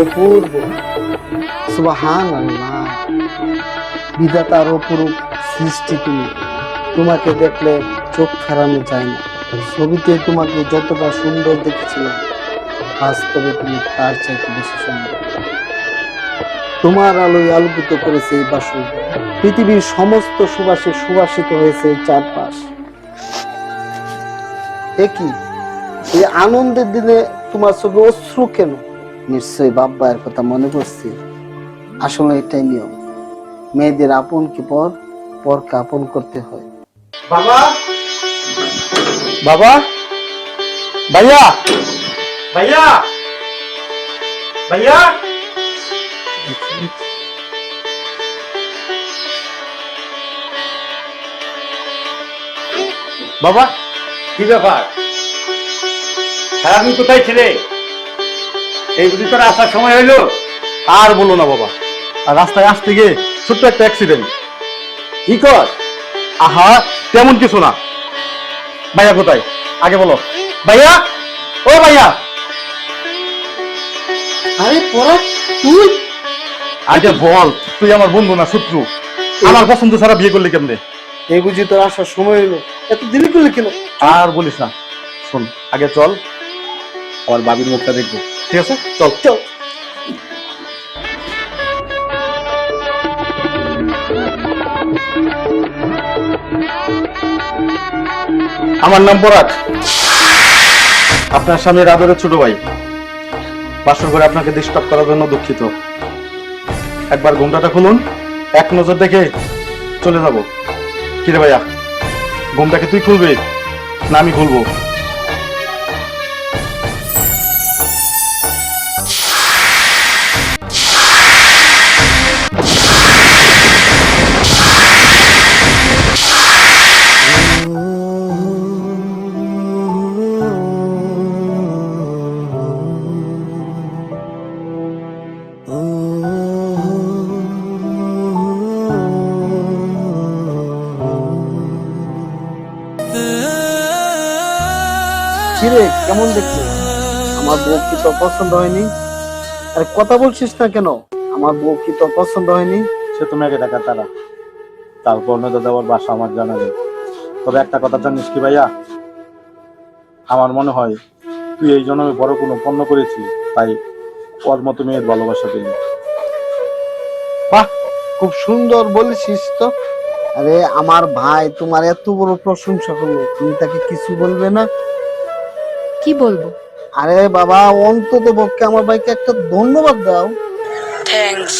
অপূর্ব। সুবাহান বিধাতার অপরূপ সৃষ্টি তুমি। তোমাকে দেখলে চোখ ফেরানো যায় না। ছবিতে তোমাকে যতটা সুন্দর দেখেছিলাম, বাস্তবে তুমি তার চাইতে বেশি সুন্দর। তোমার আলোয় আলোকিত করেছে এই বাসর। পৃথিবীর সমস্ত সুবাসে সুবাসিত হয়েছে চারপাশ। একই এই আনন্দের দিনে তোমার চোখে অশ্রু কেন? নিশ্চয়ই বাব্বায়ের কথা মনে করছি আসলে এটাই নিয়ম। মেয়েদের আপন কি পর? পরকে আপন করতে হয়। বাবা? বাবা? ভাইয়া? ভাইয়া? ভাইয়া? বাবা? কি ব্যাপার? হ্যাঁ আমি কোথায় ছিলে? এই বুঝি তোর আসার সময় হইল আর বলো না বাবা। আর রাস্তায় আসতে গিয়ে ছোট্ট একটা অ্যাক্সিডেন্ট কি কর? আহা তেমন কিছু না। ভাইয়া কোথায়? আগে বলো। ভাইয়া? ও ভাইয়া! আরে পড়া তুই? আগে বল তুই আমার বন্ধু না শত্রু? আমার পছন্দ ছাড়া বিয়ে করলি কেমনে? এই বুঝি তোর আসার সময় হলো এত দেরি করলে কেন? আর বলিস না। শোন আগে চল আমার বাবির মুখটা দেখব। ঠিক আছে? চল। চল। আমার নাম পরাগ আপনার স্বামীর আদরের ছোট ভাই। বাসর করে আপনাকে ডিস্টার্ব করার জন্য দুঃখিত। একবার ঘুমটাটা খুলুন। এক নজর দেখে চলে যাব। কিরে ভাইয়া ঘুমটাকে তুই খুলবে? না আমি খুলবো। কিরে কেমন দেখছিস আমার বউ কি তোর পছন্দ হয়নি? আরে কথা বলছিস না কেন? আমার বউ কি তোর পছন্দ হয়নি? সে তুমি আগে টাকা তারা। তারপর নদা দেওয়ার বাসা আমার জানা নেই। তবে একটা কথা জানিস কি ভাইয়া? আমার মনে হয় তুই এই জন্মে বড় কোনো পণ্য করেছিস তাই ওর মতো মেয়ের ভালোবাসা পেয়ে বাহ খুব সুন্দর বলেছিস তো। আরে আমার ভাই তোমার এত বড় প্রশংসা করল। তুমি তাকে কিছু বলবে না? কি বলব? আরে বাবা অন্তত পক্ষে আমার ভাইকে একটা ধন্যবাদ দাও। থ্যাঙ্কস